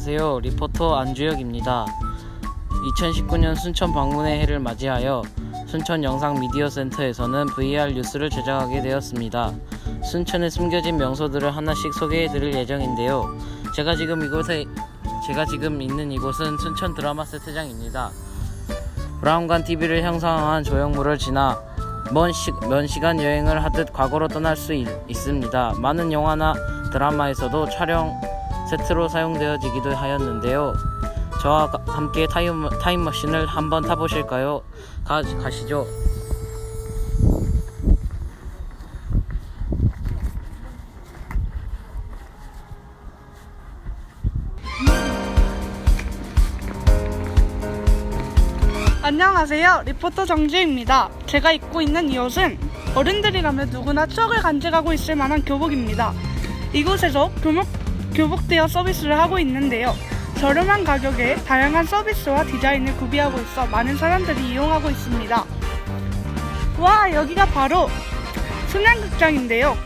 안녕하세요. 리포터 안주혁입니다. 2019년 순천 방문의 해를 맞이하여 순천 영상 미디어 센터에서는 VR 뉴스를 제작하게 되었습니다. 순천에 숨겨진 명소들을 하나씩 소개해 드릴 예정인데요. 제가 지금 이곳에 제가 지금 있는 이곳은 순천 드라마 세트장입니다. 브라운관 TV를 형성한 조형물을 지나 먼, 시, 먼 시간 여행을 하듯 과거로 떠날 수 있, 있습니다. 많은 영화나 드라마에서도 촬영 세트로 사용되어지기도 하였는데요. 저와 가- 함께 타임, 타임머신을 한번 타보실까요? 가, 가시죠. 안녕하세요. 리포터 정지입니다. 제가 입고 있는 이 옷은 어른들이라면 누구나 추억을 간직하고 있을 만한 교복입니다. 이곳에서 교복, 교복대여 서비스를 하고 있는데요. 저렴한 가격에 다양한 서비스와 디자인을 구비하고 있어 많은 사람들이 이용하고 있습니다. 와, 여기가 바로 순양극장인데요.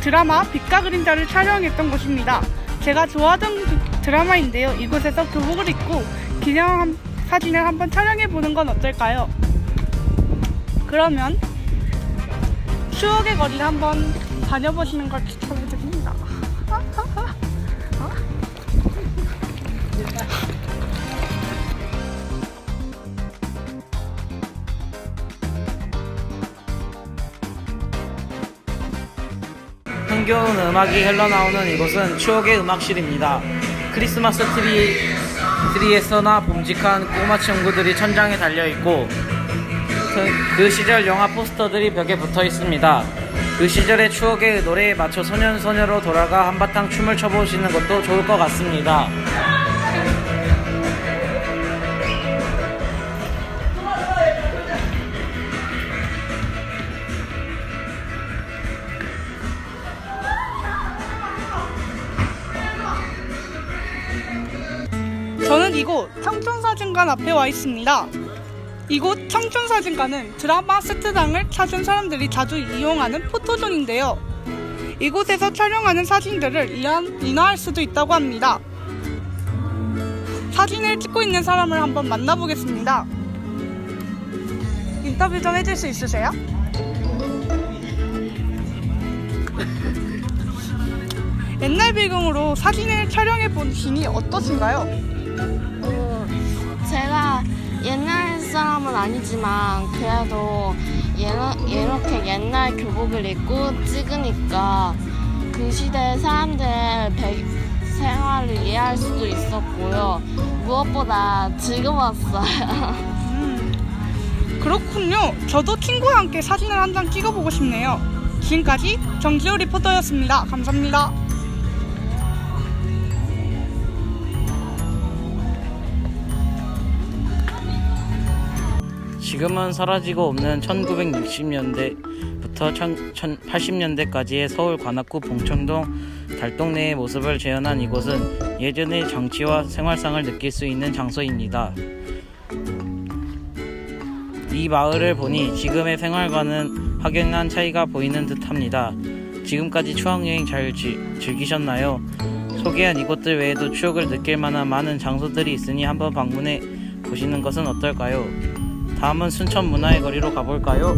드라마 빛과 그림자를 촬영했던 곳입니다. 제가 좋아하던 그 드라마인데요. 이곳에서 교복을 입고 기념 한- 사진을 한번 촬영해 보는 건 어떨까요? 그러면 추억의 거리를 한번 다녀보시는 걸 추천해드립니다. 흥겨운 음악이 흘러나오는 이곳은 추억의 음악실입니다. 크리스마스 트리, 트리에서나 봄직한 꼬마 친구들이 천장에 달려있고 그, 그 시절 영화 포스터들이 벽에 붙어 있습니다. 그 시절의 추억의 노래에 맞춰 소년소녀로 돌아가 한바탕 춤을 춰보시는 것도 좋을 것 같습니다. 저는 이곳 청춘사진관 앞에 와 있습니다. 이곳 청춘사진관은 드라마 세트장을 찾은 사람들이 자주 이용하는 포토존인데요. 이곳에서 촬영하는 사진들을 인화, 인화할 수도 있다고 합니다. 사진을 찍고 있는 사람을 한번 만나보겠습니다. 인터뷰 좀 해줄 수 있으세요? 옛날 배경으로 사진을 촬영해 보시니 어떠신가요? 아니지만 그래도 이렇게 옛날 교복을 입고 찍으니까 그 시대 사람들의 배- 생활을 이해할 수도 있었고요. 무엇보다 즐거웠어요. 음, 그렇군요. 저도 친구와 함께 사진을 한 장 찍어보고 싶네요. 지금까지 정지호 리포터였습니다. 감사합니다. 지금은 사라지고 없는 1960년대부터 1980년대까지의 서울 관악구 봉천동 달동네의 모습을 재현한 이곳은 예전의 정치와 생활상을 느낄 수 있는 장소입니다. 이 마을을 보니 지금의 생활과는 확연한 차이가 보이는 듯합니다. 지금까지 추억여행 잘 지- 즐기셨나요? 소개한 이곳들 외에도 추억을 느낄 만한 많은 장소들이 있으니 한번 방문해 보시는 것은 어떨까요? 다음은 순천 문화의 거리로 가볼까요?